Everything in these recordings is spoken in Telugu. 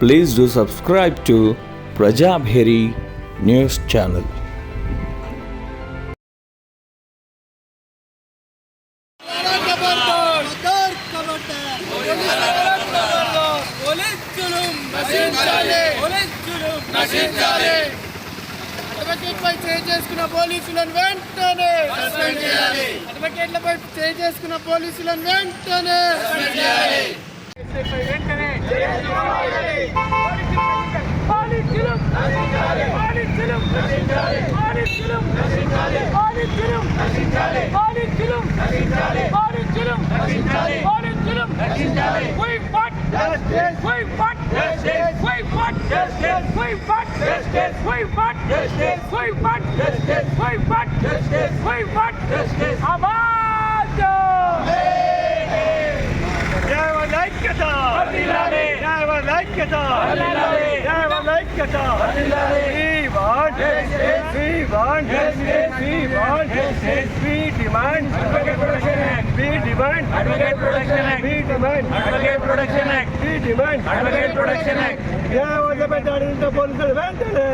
please do subscribe to Prajabheri News Channel. అడ్వకేట్లపై చేయి చేసుకున్న పోలీసులను వెంటనే అడ్వకేట్లపై చేయి చేసుకున్న పోలీసులను వెంటనే వెంటనే आवाज़ ఐక్యత ఐక్యత demand demand demand protection act demand advocate protection act దేవాళ్ళ పెద్ద అడిగిన పోలీసులు వెంటనే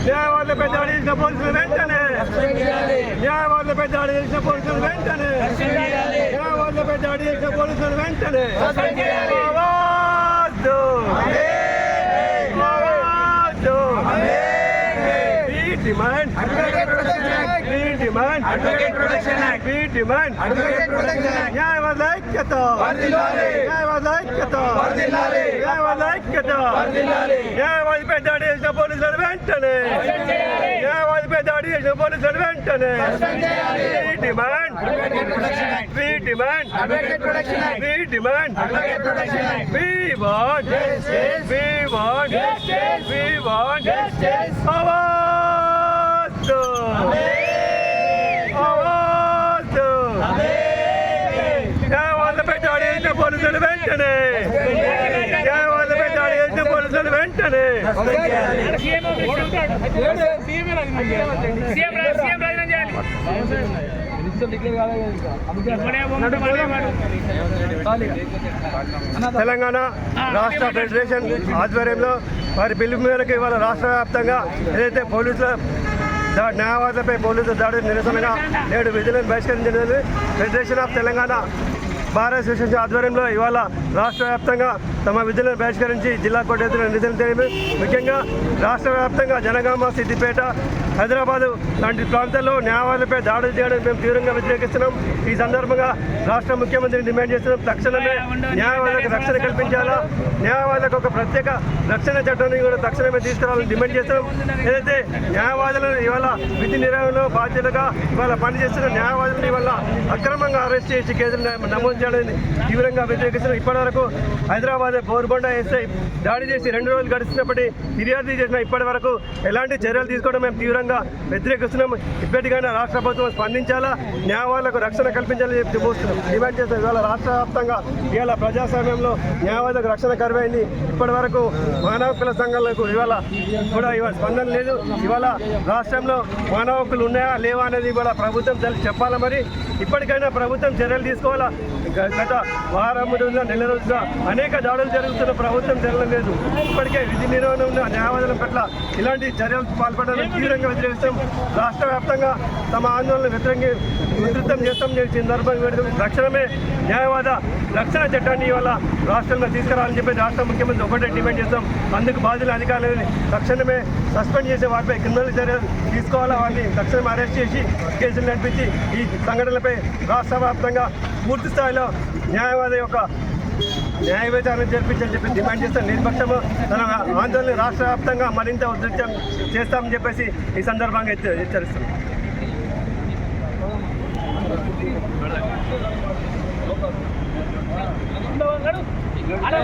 దేవాళ్ళ పెద్ద అడిగిన పోలీసులు వెంటనే దేవాళ్ళ పెద్ద అడిగిన పోలీసులు వెంటనే దేవాళ్ళ పెద్ద అడిగిన పోలీసులు వెంటనే వద్దు వద్దు డిమాండ్ డిమాండ్ డిమాండ్ న్యాయవాద ఐక్యత న్యాయవాద ఐక్యత న్యాయవాద ఐక్యత న్యాయవాది పెద్ద పోలీసులు వెంటనే న్యాయవాది సమ్మె దాడి పోలీసులు వెంటనే demand we demand we demand we want we want we want Awaaz ఆవాజ్ వాళ్ళ పెట్టాడి పోలీసులు వెంటనే చేసిన వెంటనే. తెలంగాణ రాష్ట్ర ఫెడరేషన్ ఆధ్వర్యంలో వారి పిలుపు మేరకు ఇవాళ రాష్ట్ర వ్యాప్తంగా ఏదైతే పోలీసుల దా- న్యాయవాదులపై పోలీసుల దాడి నిరసనగా నేడు విధులను బహిష్కరించినది. Federation of Telangana bar association ఆధ్వర్యంలో ఇవాళ రాష్ట్ర వ్యాప్తంగా తమ విధులను బహిష్కరించి జిల్లా కోర్టు నిరసన నిధులు తెలియదు ముఖ్యంగా రాష్ట్ర వ్యాప్తంగా జనగామ సిద్దిపేట హైదరాబాద్ లాంటి ప్రాంతాల్లో న్యాయాలయంపై దాడులు చేయడం మేము తీవ్రంగా వ్యతిరేకిస్తున్నాం. ఈ సందర్భంగా రాష్ట్ర ముఖ్యమంత్రిని డిమాండ్ చేస్తున్నాం. తక్షణమే న్యాయవాదులకు రక్షణ కల్పించాలా? న్యాయవాదులకు ఒక ప్రత్యేక రక్షణ చట్టాన్ని కూడా తక్షణమే తీసుకురావాలని డిమాండ్ చేస్తున్నాం. ఏదైతే న్యాయవాదులను ఇవాళ విధి నిర్వహణలో బాధ్యతగా ఇవాళ పనిచేస్తున్న న్యాయవాదులను ఇవాళ అక్రమంగా అరెస్ట్ చేసి కేసులు నమోదు చేయడానికి తీవ్రంగా వ్యతిరేకిస్తున్నాం. ఇప్పటివరకు హైదరాబాద్ బోర్బండ ఎస్ఐ దాడి చేసి రెండు రోజులు గడిచినప్పటి ఫిర్యాదు చేసిన ఇప్పటి వరకు ఎలాంటి చర్యలు తీసుకోవడం మేము తీవ్రంగా వ్యతిరేకిస్తున్నాం. ఇప్పటికైనా రాష్ట్ర ప్రభుత్వం స్పందించాలా? న్యాయవాదులకు రక్షణ కల్పించాలని చెప్పి చూస్తున్నాం డిమాండ్ చేస్తాం ఇవాళ రాష్ట్ర వ్యాప్తంగా ఇవాళ ప్రజాస్వామ్యంలో న్యాయవాదులకు రక్షణ కరువైంది. ఇప్పటి వరకు మానవ హక్కుల సంఘాలకు ఇవాళ కూడా ఇవాళ స్పందన లేదు. ఇవాళ రాష్ట్రంలో మానవ హక్కులు ఉన్నాయా లేవా అనేది ఇవాళ ప్రభుత్వం తెలిసి చెప్పాలా మరి? ఇప్పటికైనా ప్రభుత్వం చర్యలు తీసుకోవాలా? గత వారం రోజుల నెల రోజుల అనేక దాడులు జరుగుతున్న ప్రభుత్వం జరగలేదు ఇప్పటికే విధి నిర్వహణ ఉన్న న్యాయవాదుల పట్ల ఇలాంటి చర్యలు పాల్పడాలని తీవ్రంగా వ్యతిరేకిస్తాం రాష్ట్ర వ్యాప్తంగా తమ ఆందోళన వ్యతిరేకంగా ఉధృతం చేస్తాం నేను ఈ సందర్భంగా పెడుతూ తక్షణమే న్యాయవాద రక్షణ చట్టాన్ని ఇవాళ రాష్ట్రంలో తీసుకురావాలని చెప్పి రాష్ట్ర ముఖ్యమంత్రి ఒకటే డిమాండ్ చేస్తాం. అందుకు బాధ్యుల అధికారులని తక్షణమే సస్పెండ్ చేసే వారిపై క్రిమినల్ చర్యలు తీసుకోవాలా? వారిని తక్షణమే అరెస్ట్ చేసి కేసులు నడిపించి ఈ సంఘటనలపై రాష్ట్ర వ్యాప్తంగా పూర్తి స్థాయిలో న్యాయవాద యొక్క న్యాయ విచారణ జరిపించని చెప్పి డిమాండ్ చేస్తాం నిర్పక్షము తన ఆందోళన రాష్ట్ర వ్యాప్తంగా మరింత ఉధృతం చేస్తామని చెప్పేసి ఈ సందర్భంగా హెచ్చ- హెచ్చరిస్తున్నాం. అరే